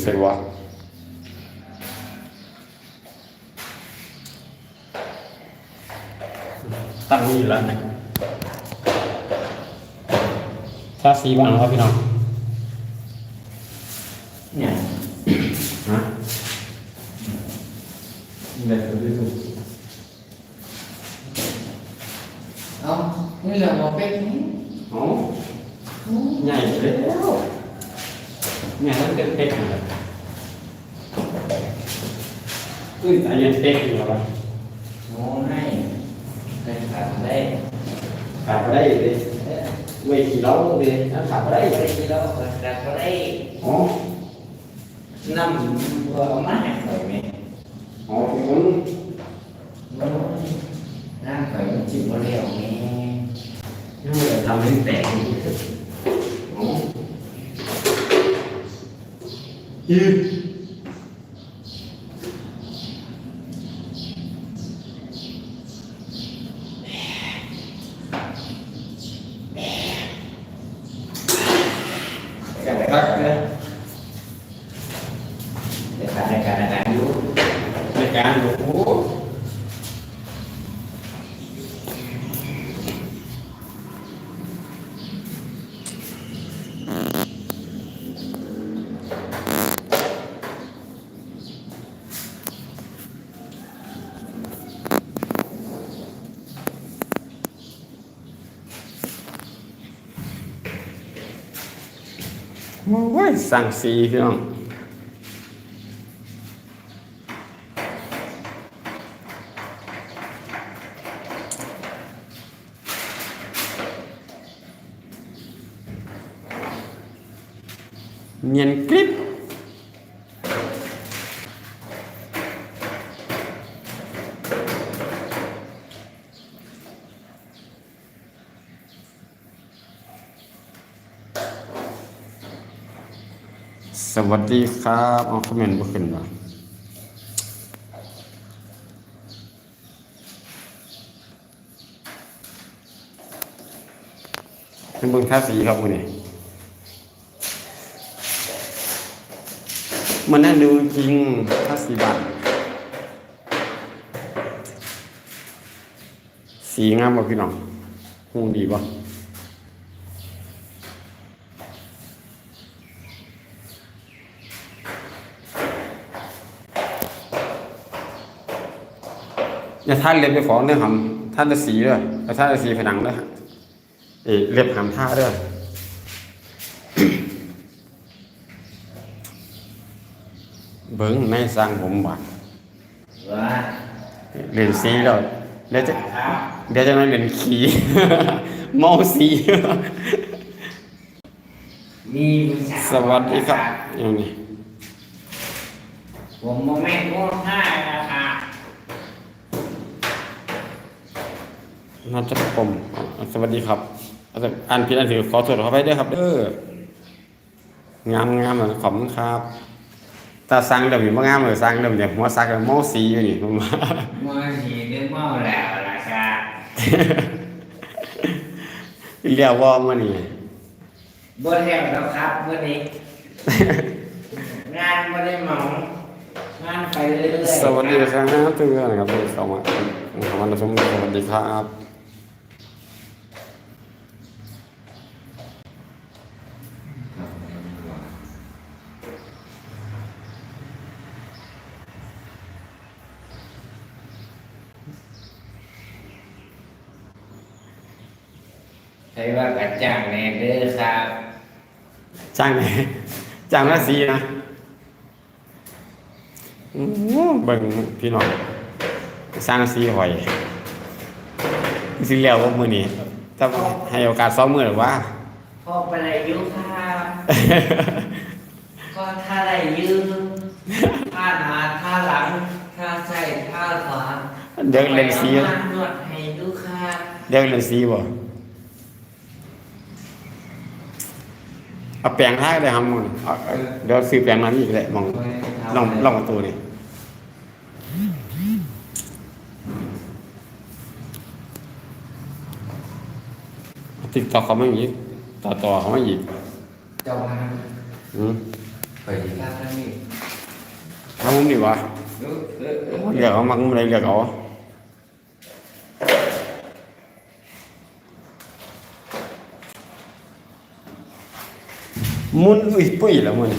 นี่ใส่วะตั้งนี่อยู่แล้วนะถ้าสีบางครับพี่น้องเนี่ยฮะแบบนี้ถูกเอานี่แหละหมอเป็ดนี่โอ้ใหญ่เลยใหญ่แล้วเป็นเป๊กเลย อุ้ยอันนี้เป๊กอยู่แล้วหมอให้ให้ขาดได้ขาดไปได้เลยเวทีเราเลยขาดไปได้ได้ที่เราขาดก็ได้อ๋อน้ำก็มาให้ข่อยไหมอ๋อพี่คนน้ำข่อยมันจิบมาเร็วนี่ยังไม่ได้ทำให้แตกอีกอ๋อยืด กันไปพักเลยแต่ขาดในการงานอยู่ ในการโอ้โห โอ้ยสั่งสีพี่น้องเนียนกริบส วัสดีครับเอาคอมเมนต์บ่ขึ้นว่ะเป็นเบิ่งท่าสีครับมื้อนี้มันน่าดูจริงท่าสีบานสีงามบ่พี่น้องฮู้ดีบ่ อย่าท่านเล็บไปฟ้องเรื่องหำท่านจะสีด้วยอย่าท่านจะสีผนังด้วยเอยเล็บหำท่าด้วยเบิ้งในสร้างผมบาดว่าเรียนสีแล้วเดี๋ยวจะเดี๋ยวจะมาเรียนขี่เมาสีมีผู้ชายสวัสดีครับอย่างนี้ผมโมเมนต์ว่าห้านะครับ น่าจะผมสวัสดีครับอ่านผิดอ่านถูกขอโทษขอไปด้วยครับเด้องามงามๆนะขอบคุณครับถ้าสั่งเดิมอยู่บ่งามเลยสั่งเดิมเนี่ยหัวซักเมาสีอยู่นี่ผมว่ามื่อทีนึกเมาแล้วล่ะครับเรียกว่ามานี่บ่แทบแล้วครับเมื่อนี้งานไม่ได้เหมางานไปเรื่อยๆสวัสดีครับทุกท่านนะครับที่เข้ามาเข้ามาชมสวัสดีครับ ใช้ว่ากระจ่างแน่เด้อครับ จ้างไหนจ้างละสีนะอู้หูเบิ่งพี่น้องสร้างสีหอยสิเลี้ยวว่ามื้อนี้ถ้าให้โอกาสซ้อมมื้อหรือว่าพ่อไปไหนอยุครับก็ท่าไหนยืนท่าหนาท่าหลังท่าใส่ท่าขวาเดี๋ยวเล่นสีไปเอามานวดให้ดูครับเดี๋ยวเล่นสีบ่ เอาแปลงท่าได้ครับมึงเอาเอาเดี๋ยวซื้อแปลงมาอีกแหละมองลองลองประตูนี่ติดต่อเขามาอีกต่อต่อเขามาอีกเจ้ามาอืมไปดีครับท่านนี่ทำมุมนี่วะเออเออเออเลือกเอามักมุมใดเลือกเอา มุนอุ้ยปุ้ยละมุน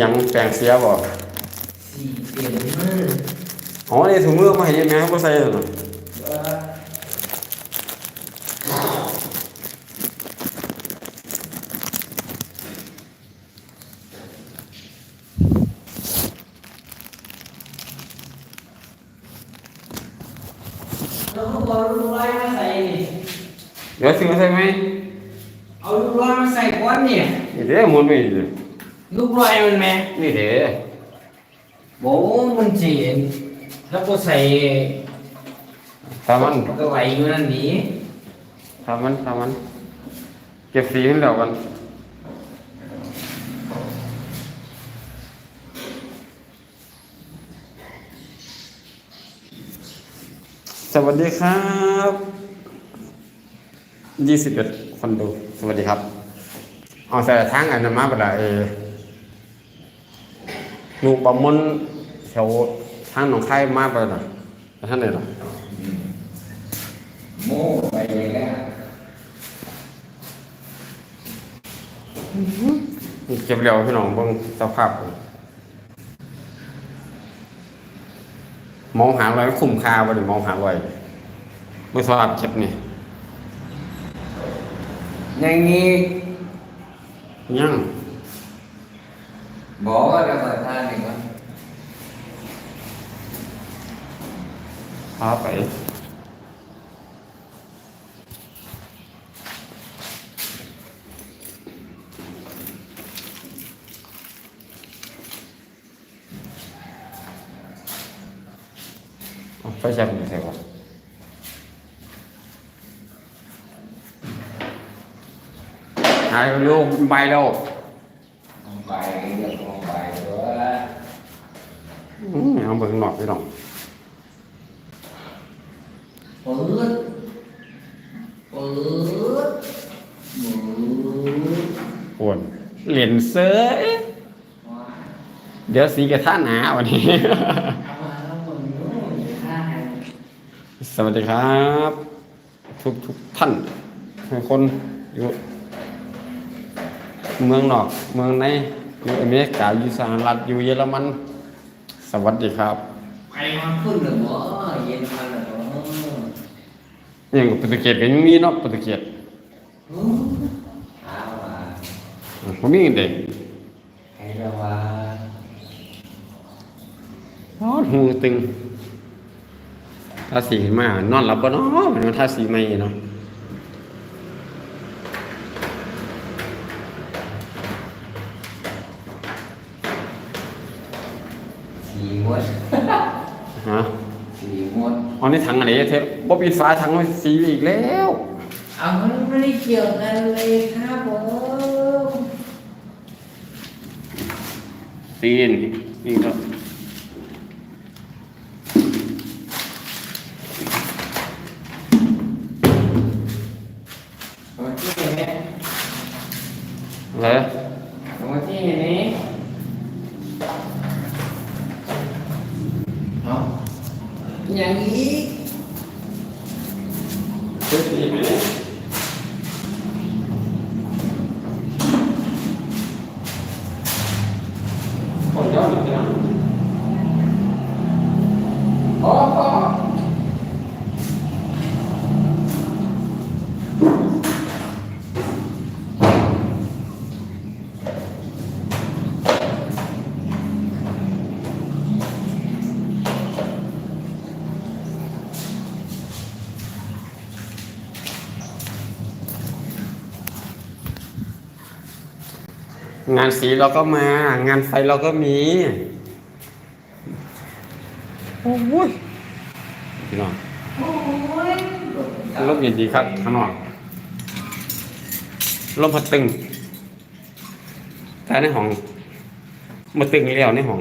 ยังแปลงเสียบ่สี่เสียงมืออ๋อนี่ถุงมือมาให้ยังไงเขาบ่ใส่หรอเออแล้วเขาบอกลูกร้อยมาใส่นี่ เดี๋ยวซื้อมาใส่ไหม เอาลูกร้อยมาใส่ก้อนเนี่ย นี่เด้มุนไปนี่เด้ ลูกร้อยมันแม่ นี่เด้ โบ้มันจีนแล้วก็ใส่ทำมันก็ไหวอยู่นั่นนี้ทำมันทำมัน เก็บสีมันแล้วกันสวัสดีครับยี่สิบเอ็ดคนดู สวัสดีครับ เอาใส่ทางอันนั้นมาเวลาเอลูกบอมมน แถวทางหนองคายมาไปหน่อยท่านไหนหรอโม่ไปเลยแล้วเก็บเร็วพี่น้องเบิ่งสภาพมองหาอะไรคุ้มค่าบ่ได้มองหาอะไรเมื่อสภาพเก็บนี่อย่างนี้ยังบอกว่าจะเปิดท่าหนึ่งวัน พาไปเอาไปจับมันใส่ก่อนหายลูกใบแล้วลงไปเดี๋ยวลงไปตัวอืมเอาเบิ่งหนอกพี่น้องปืดปืดหมูปวดเหรียญเสื้อว้าเดี๋ยวสีกระท่าหนาวันนี้เอามาแล้วมึงนู้นท่าไหนสวัสดีครับ ทุกทุกท่านทุกคนอยู่ เมืองนอก เมืองในอยู่อเมริกาอยู่สหรัฐอยู่เยอรมัน สวัสดีครับ ไปมาขึ้นหรือบ่เย็นมาหรือบ่อ ย่างโปรตุเกสก็ยังมีเนาะโปรตุเกสอืมเอามาผมมีเด็กให้เราว่าอ๋อหูตึงทาสีมานอนหลับบ่เนาะมันทาสีใหม่เนาะสีมดฮะสีมดอ๋อนี่ถังอะไรเทป บ่ปิดฝาถังไว้สีอีกแล้ว เอามันไม่ได้เกี่ยวกันเลยครับผมซีนนี่ก็มาที่เห็นไหมอ งานสีเราก็มา งานไฟเราก็มีโอ้ยพี่น้องโอ้ยลมเย็นดีครับข้างนอกลมพัดตึงแต่ในห้องมาตึงแล้วในห้อง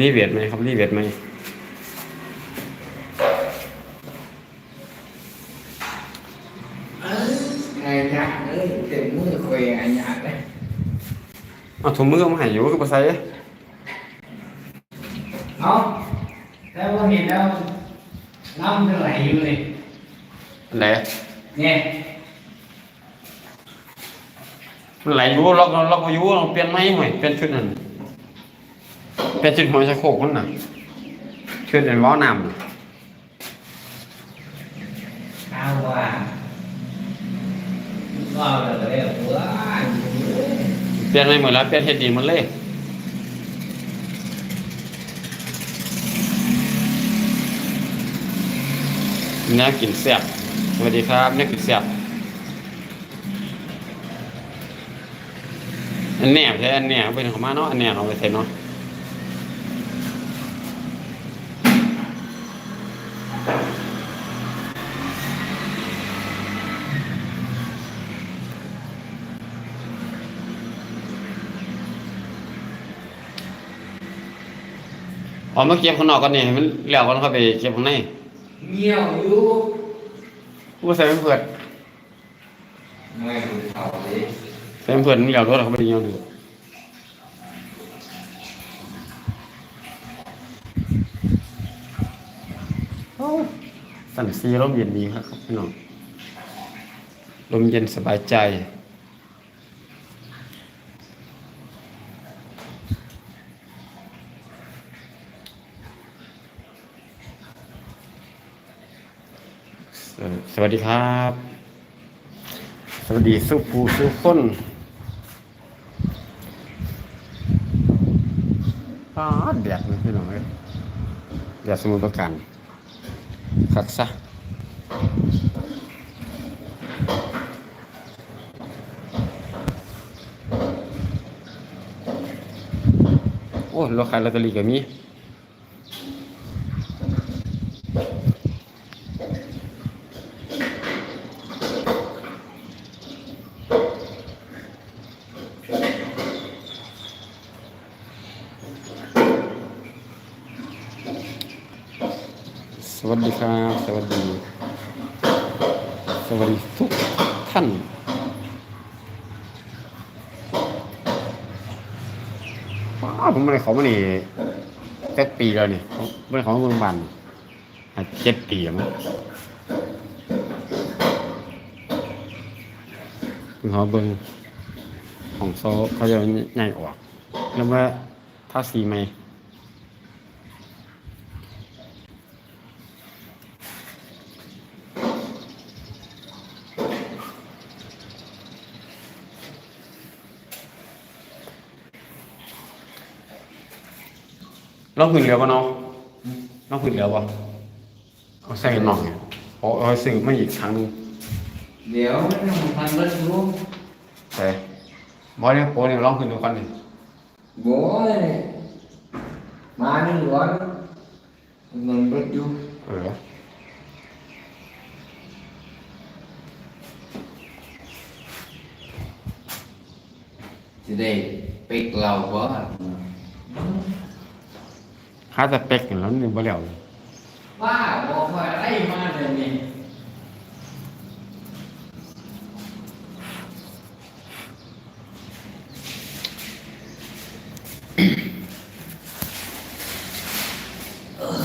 รีเวียดไหมครับรีเวียดไหมไอ้ยักษ์เอ้ยเต็มมือคุยไอ้ยักษ์เลยเอาถุงมือเอามาให้อยู่ก็บ่ใส่เอาแล้วพอเห็นแล้วน้ำจะไหลอยู่เลยอันไหนเนี่ยมันไหลอยู่ล็อกล็อกบ่อยู่เราเปลี่ยนไม้ห่วยเปลี่ยนชุดนั่น เปลี่ยนชุดหัวชะโครกมันน่ะชุดอันว้าวน้ำน่ะเอาว่าก็เลยว่าเปลี่ยนไม้หมดแล้วเปลี่ยนเฮ็ดดีหมันเลยแนวกินแซ่บสวัสดีครับแนวกินแซ่บอันแหนบใช่อันแหนบเอาเป็นของมาเนาะอันแหนบเอาไปใส่เนาะ ออกมาเก็บข้างนอกก่อนนี่ให้มันแล้วก่อนเข้าไปเก็บข้างในเงียวอยู่กูใส่เป็นเพื่อนไม่ดูเขาดิใส่เป็นเพื่อนมันแล้วรถเขาไปเยี่ยมดูสั่นซีลมเย็นดีครับพี่น้องลมเย็นสบายใจ สวัสดีครับ สวัสดีสุภูสุคนป้าแดดเลยพี่น้องเอ้ยแดดสมุทรปราการคักซะโอ้เราขายลอตเตอรี่ก็มี สวัสดีครับ สวัสดี สวัสดีทุกท่าน ว้าวผมไม่ได้ เขามานี่เจ็ดปีแล้วนี่เมไม่ได้เขาเมืองบันเจ็ดปีมั้งเพิ่งเขาเบิ้งของโซเขาจะใหญ่ออกแล้วว่าถ้าสีไหม ลองพื้นเหลือป่ะน้องลองพื้นเหลือป่ะเอาใส่หน่อยเอาเอาซื้อมาอีกครั้งหนึงเดี๋ยวมันพันรถรู้ใส่บอสเนี่ยโปรเนี่ยลองพื้นดูก่อนดิโว้ยมาหนึ่งร้อนมันรถอยู่เออจะได้ปิกเราบ่ค่าสเปคกันแล้วนี่บ่แล้วเลยว่าบอกว่าอะไรมาเดี๋ยวนี้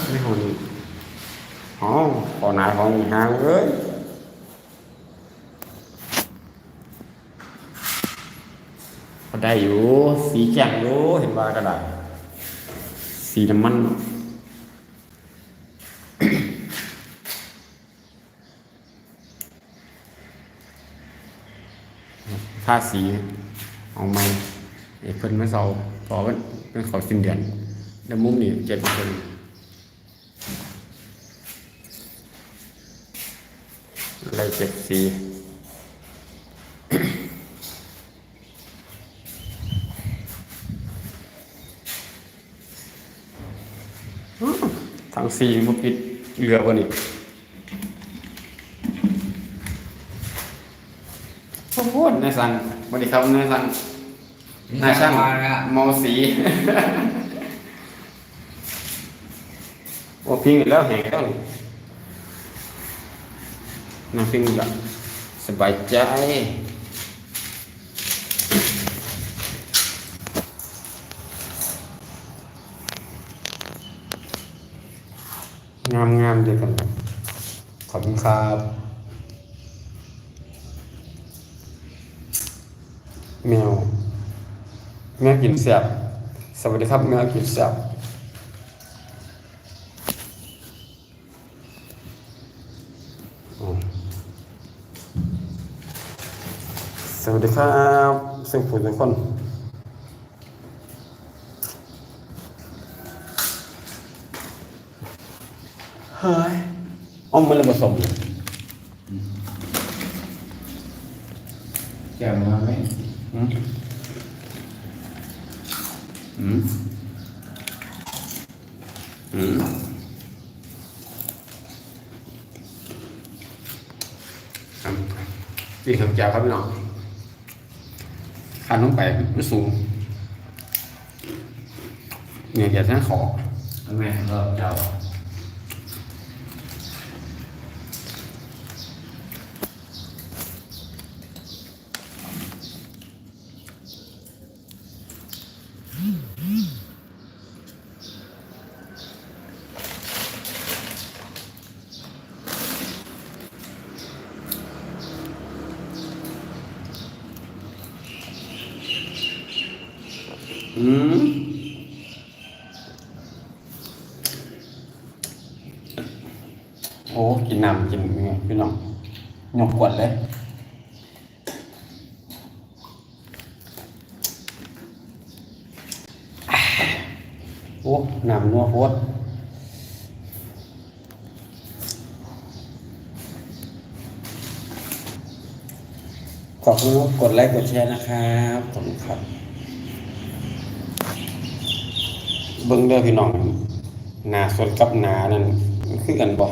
ไม่หอนี่อ๋อขอหนาของหางเอ้ยก็ได้อยู่ สีแจ่มอยู่เห็นว่าก็ได้ สีน้ำมันทาสีเอาไม้ไอ้เพิ่นมาเซาต่อมันเป็นเขาสิ้นเดือนแล้วมุมนี่เจ็ดเปอร์เซ็นต์ไรเจ็ดสี อ้าวทาง สีมันปิดเหลือกว่านี่โอ้โหนายสังสวัสดีครับนายสังนายช่างมาล้วเมาสีโอ้พิงอีกแล้วแหงแล้วนี่นั่งพิงอีกแล้วสบายใจ งามงามเดียวกัน ขอบคุณครับ แมว แมวกินเสียบสวัสดีครับ แมวกินเสียบสวัสดีครับซึ่งผู้ทุกคน เฮ้ยอ้อมมันเลยผสมเลยแกมาไหมอืมอืมอืมครับนี่ครับแก้วครับพี่น้องขาดลงไปมันสูงเนี่ยอย่าท่านขอแม่ก็เจ้า อืมโอ้ กิ น้ำกินเงี้ยพี่น้องยกกวดเลยโอ้น้ำนัวโคตรขอบคุณครับกดไลค์กดแชร์นะครับขอบคุณครับ เบิ่งเด้อพี่น้องหนาสดกับหนานั่นมันคือกันบ่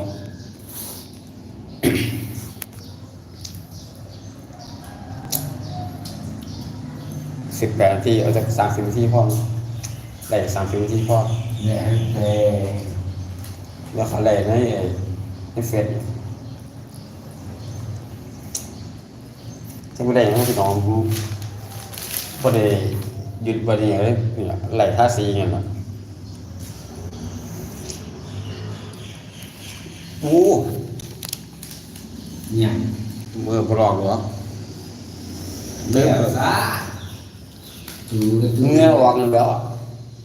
สิบแปดนาทีเอาจากสามสิบนาทีพอได้สามสิบนาทีพอเนี่ยแต่แล้วเขาเลยในในเฟซจะไม่ได้ยังพี่น้องบ่ได้หยุดบ่ได้ยังเลยไหลท่าสีเงี้ยนะโอ้เนี่ยเมื่อบ่ลองหรอเดี๋ยวซะ จูกันจูเงื่อออกแล้วอะ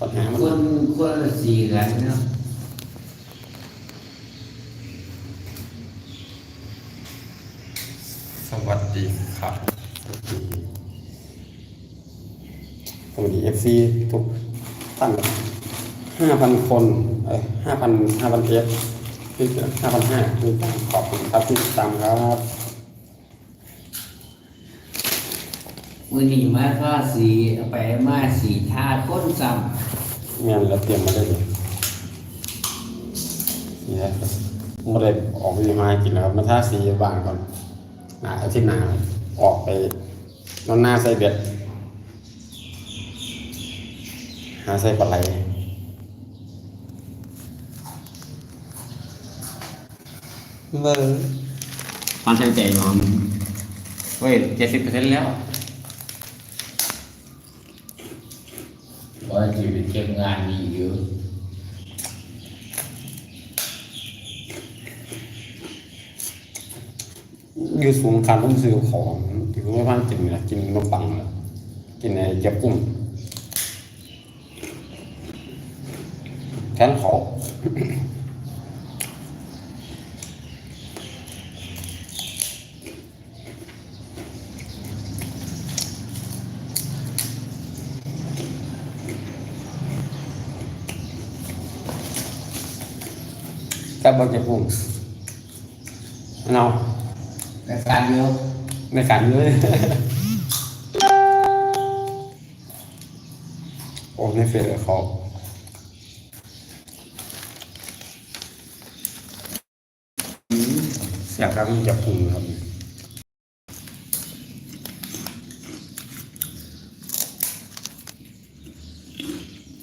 ปัญหามันคนคนละสี่กันเนาะสวัสดีครับสวัสดีเอฟซีทุกท่านห้าพันคนเอ้ยห้าพันห้าพันเอฟที่ห้าพันห้าที่ตามขอบคุณครับที่ติดตามครับ วันนี้มาก็สีไปมาสีท่าค้นซ้เมียนแล้วเตรียมมาได้เลยนี่แหละไม่ได้ออกไปมากินแล้วครับมาท่าสีบางก่อนหนาอาทิตย์หนาออกไปนอนหน้าใส่เบ็ดหาใส่ปลาไหลเบอร์ความใช้ใจยอมเว้ยเจ็ดสิบเปอร์เซ็นต์แล้ว ก็จะไปเก็บงานดีอยู่อยู่สูงคันต้องซื้อของถึงไม่บ้านกินนะกินขนมปังนะกินไอ้เจ็บกุ้งแทนเขา บบ่เจ็บกุ้งอันเอาในการเดียวในขันเลยโอ้ในเฟซเขาอืมเสียงครับมันจะพุงครับ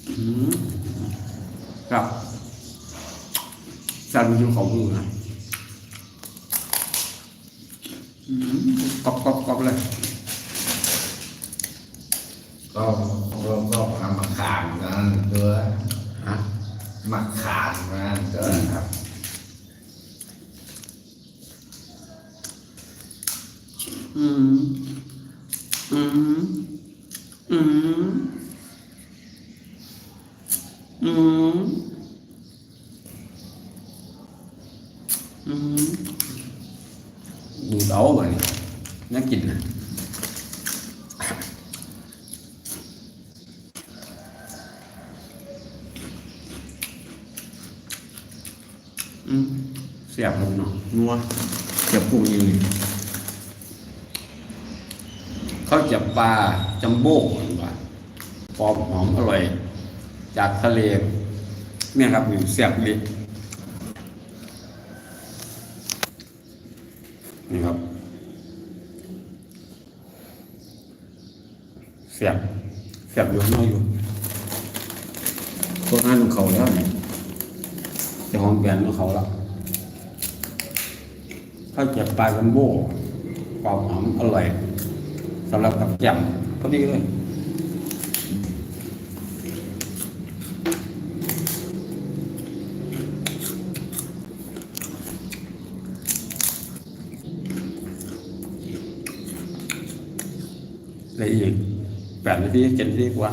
อืมครับ จาน มันอยู่ของมือนะกรอบกรอบกรอบเลย ก็ก็ก็ทำมะขามกันตัว ฮะ มะขามกันตัวครับ อืมอืมอืมอืมอืมดูดเอาบ่นี่น่ากินนะเสียบลงเนาะนัวเสียบกุ้งยังนี่ข้าจับปลาจัมโบ้หรือว่าหอมหอมอร่อย จากทะเลเนี่ยครับอยู่เสียบลินี่ครับ เสีย บเสียบอยู่ข้างนอกอยู่ตัวนั้นของเขาแล้วนี่เจะหอมแบรนของเขาแล้วข้าวเจ็บปลาจันโบ้ความหอมอร่อยสำหรับกับแจ่มพอดีเลย อะไรอีก แปดนาทีเจ็ดนาทีกว่า